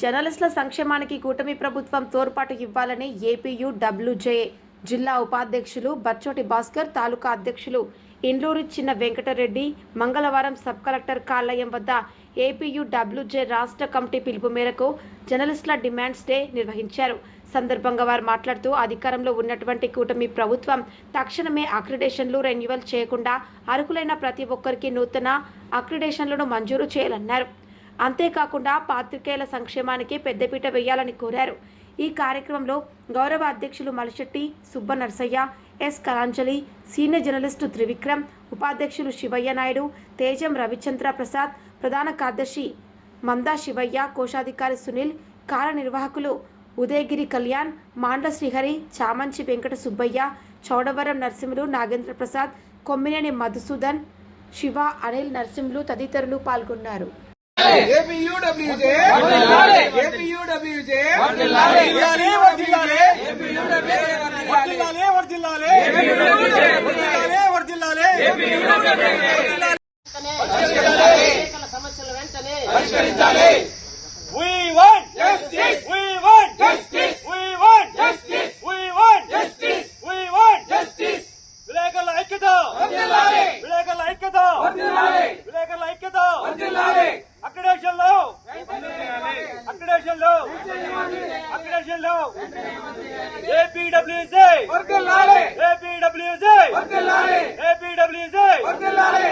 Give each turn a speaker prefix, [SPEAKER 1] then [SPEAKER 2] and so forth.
[SPEAKER 1] జర్నలిస్టుల సంక్షేమానికి కూటమి ప్రభుత్వం తోడ్పాటు ఇవ్వాలని ఏపీయూ డబ్ల్యూజే జిల్లా ఉపాధ్యక్షులు బచ్చోటి భాస్కర్ తాలూకా అధ్యక్షులు ఇండ్లూరు చిన్న వెంకటరెడ్డి మంగళవారం సబ్ కలెక్టర్ కార్యాలయం వద్ద ఏపీయూ డబ్ల్యూజే రాష్ట్ర కమిటీ పిలుపు మేరకు జర్నలిస్టుల డిమాండ్స్ డే నిర్వహించారు. సందర్భంగా వారు మాట్లాడుతూ అధికారంలో ఉన్నటువంటి కూటమి ప్రభుత్వం తక్షణమే అక్రిడేషన్లు రెన్యువల్ చేయకుండా అర్హులైన ప్రతి ఒక్కరికి నూతన అక్రిడేషన్లను మంజూరు చేయాలన్నారు. అంతేకాకుండా పాత్రికేయుల సంక్షేమానికి పెద్దపీట వేయాలని కోరారు. ఈ కార్యక్రమంలో గౌరవ అధ్యక్షులు మలిశెట్టి సుబ్బ నర్సయ్య ఎస్ కరాంజలి సీనియర్ జర్నలిస్టు త్రివిక్రమ్ ఉపాధ్యక్షులు శివయ్య నాయుడు తేజం రవిచంద్ర ప్రసాద్ ప్రధాన కార్యదర్శి మందా శివయ్య కోశాధికారి సునీల్ కార్యనిర్వాహకులు ఉదయగిరి కళ్యాణ్ మాండ్ల శ్రీహరి చామంచి వెంకట సుబ్బయ్య చౌడవరం నరసింహులు నాగేంద్ర ప్రసాద్ కొమ్మినేని మధుసూదన్ శివ అనిల్ నరసింహులు తదితరులు పాల్గొన్నారు.
[SPEAKER 2] సమస్యల వెంటనే
[SPEAKER 3] We want justice. We వర్గల్లో ఏపీడబ్ల్యూసీ వర్గల్లాలి ఏపీడబ్ల్యూసీ వర్గల్లాలి ఏపీడబ్ల్యూసీ వర్గల్లాలి